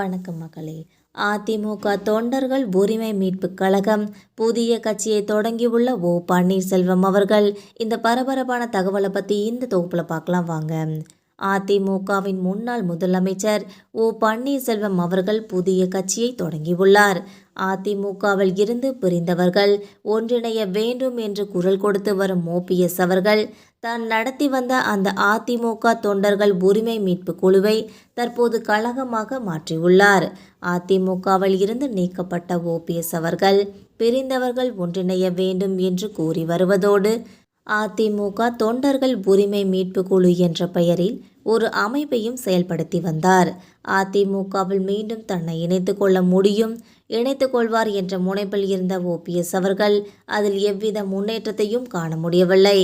வணக்கம் மகளே அதிமுக தொண்டர்கள் உரிமை மீட்பு கழகம் புதிய கட்சியை தொடங்கியுள்ள ஓ பன்னீர்செல்வம் அவர்கள். இந்த பரபரப்பான தகவலை பற்றி இந்த தொகுப்பில் பார்க்கலாம் வாங்க. அதிமுகவின் முன்னாள் முதலமைச்சர் ஓ பன்னீர்செல்வம் அவர்கள் புதிய கட்சியை தொடங்கியுள்ளார். அதிமுகவில் இருந்து பிரிந்தவர்கள் ஒன்றிணைய வேண்டும் என்று குரல் கொடுத்து வரும் ஓபிஎஸ் அவர்கள் தான் நடத்தி வந்த அந்த அதிமுக தொண்டர்கள் உரிமை மீட்பு குழுவை தற்போது கழகமாக மாற்றியுள்ளார். அதிமுகவில் இருந்து நீக்கப்பட்ட ஓபிஎஸ் அவர்கள் பிரிந்தவர்கள் ஒன்றிணைய வேண்டும் என்று கூறி வருவதோடு அதிமுக தொண்டர்கள் உரிமை மீட்பு குழு என்ற பெயரில் ஒரு அமைப்பையும் செயல்படுத்தி வந்தார். அதிமுகவில் மீண்டும் தன்னை இணைத்து கொள்ள முடியும் இணைத்து கொள்வார் என்ற முனைப்பில் இருந்த ஓபிஎஸ் அவர்கள் அதில் எவ்வித முன்னேற்றத்தையும் காண முடியவில்லை.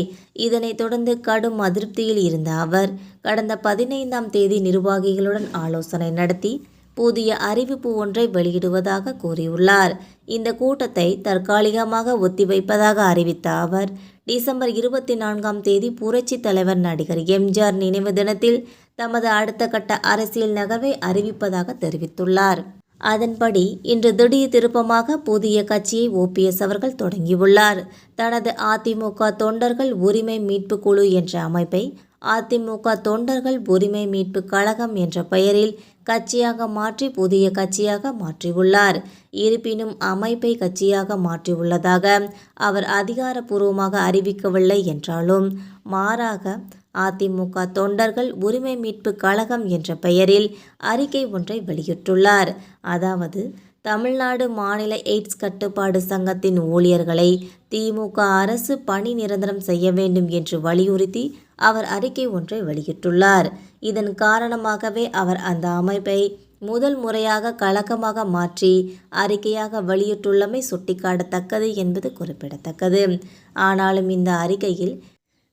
இதனைத் தொடர்ந்து கடும் அதிருப்தியில் இருந்த அவர் கடந்த பதினைந்தாம் தேதி நிர்வாகிகளுடன் ஆலோசனை நடத்தி புதிய அறிவிப்பு ஒன்றை வெளியிடுவதாக கூறியுள்ளார். இந்த கூட்டத்தை தற்காலிகமாக ஒத்திவைப்பதாக அறிவித்த அவர் டிசம்பர் இருபத்தி நான்காம் தேதி புரட்சி தலைவர் நடிகர் எம்ஜிஆர் நினைவு தினத்தில் தமது அடுத்த கட்ட அரசியல் நகர்வை அறிவிப்பதாக தெரிவித்துள்ளார். அதன்படி இன்று திடீர் திருப்பமாக புதிய கட்சியை ஓபிஎஸ் அவர்கள் தொடங்கியுள்ளார். தனது அதிமுக தொண்டர்கள் உரிமை மீட்பு குழு என்ற அமைப்பை அதிமுக தொண்டர்கள் உரிமை மீட்பு கழகம் என்ற பெயரில் கட்சியாக மாற்றி புதிய கட்சியாக மாற்றியுள்ளார். இருப்பினும் அமைப்பை கட்சியாக மாற்றியுள்ளதாக அவர் அதிகாரப்பூர்வமாக அறிவிக்கவில்லை என்றாலும் மாறாக அதிமுக தொண்டர்கள் உரிமை மீட்பு கழகம் என்ற பெயரில் அறிக்கை ஒன்றை வெளியிட்டுள்ளார். அதாவது தமிழ்நாடு மாநில எய்ட்ஸ் கட்டுப்பாடு சங்கத்தின் ஊழியர்களை திமுக அரசு பணி நிரந்தரம் செய்ய வேண்டும் என்று வலியுறுத்தி அவர் அறிக்கை ஒன்றை வெளியிட்டுள்ளார். இதன் காரணமாகவே அவர் அந்த அமைப்பை முதல் முறையாக கலக்கமாக மாற்றி அறிக்கையாக வெளியிட்டுள்ளமை சுட்டிக்காட்டத்தக்கது என்பது குறிப்பிடத்தக்கது. ஆனாலும் இந்த அறிக்கையில்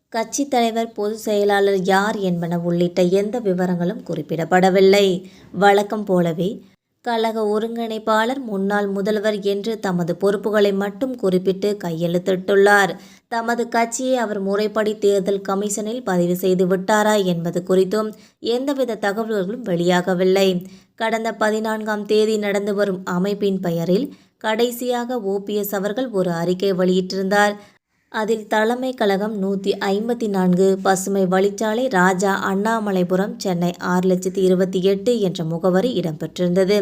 கட்சி தலைவர் பொதுச் செயலாளர் யார் என்பன உள்ளிட்ட எந்த விவரங்களும் குறிப்பிடப்படவில்லை. வழக்கம் போலவே கழக ஒருங்கிணைப்பாளர் முன்னாள் முதல்வர் என்று தமது பொறுப்புகளை மட்டும் குறிப்பிட்டு கையெழுத்திட்டுள்ளார். தமது கட்சியை அவர் முறைப்படி தேர்தல் கமிஷனில் பதிவு செய்து விட்டாரா என்பது குறித்தும் எந்தவித தகவல்களும் வெளியாகவில்லை. கடந்த பதினான்காம் தேதி நடந்து வரும் அமைப்பின் பெயரில் கடைசியாக ஓபிஎஸ் அவர்கள் ஒரு அறிக்கை வெளியிட்டிருந்தார். அதில் தலைமை கழகம் நூற்றி ஐம்பத்தி நான்கு பசுமை வழிச்சாலை ராஜா அண்ணாமலைபுரம் சென்னை ஆறு லட்சத்தி இருபத்தி எட்டு என்ற முகவரி இடம்பெற்றிருந்தது.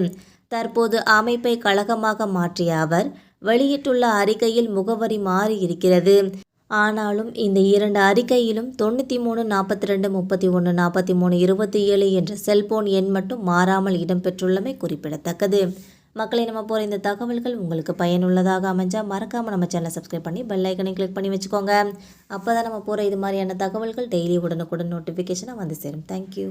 தற்போது அமைப்பை கழகமாக மாற்றிய அவர் வெளியிட்டுள்ள அறிக்கையில் முகவரி மாறி இருக்கிறது ஆனாலும் இந்த இரண்டு அறிக்கையிலும் தொண்ணூற்றி மூணு நாற்பத்தி ரெண்டு முப்பத்தி ஒன்று நாற்பத்தி மூணு இருபத்தி ஏழு என்ற செல்போன் எண் மட்டும் மாறாமல் இடம்பெற்றுள்ளமை குறிப்பிடத்தக்கது. மக்களை நம்ம போகிற இந்த தகவல்கள் உங்களுக்கு பயனுள்ளதாக அமைஞ்சால் மறக்காமல் நம்ம சேனலை சப்ஸ்கிரைப் பண்ணி பெல் ஐக்கனை கிளிக் பண்ணி வச்சுக்கோங்க. அப்போ தான் நம்ம போகிற இது மாதிரியான தகவல்கள் டெய்லி உடனுக்குடன் நோட்டிஃபிகேஷனாக வந்து சேரும். தேங்க்யூ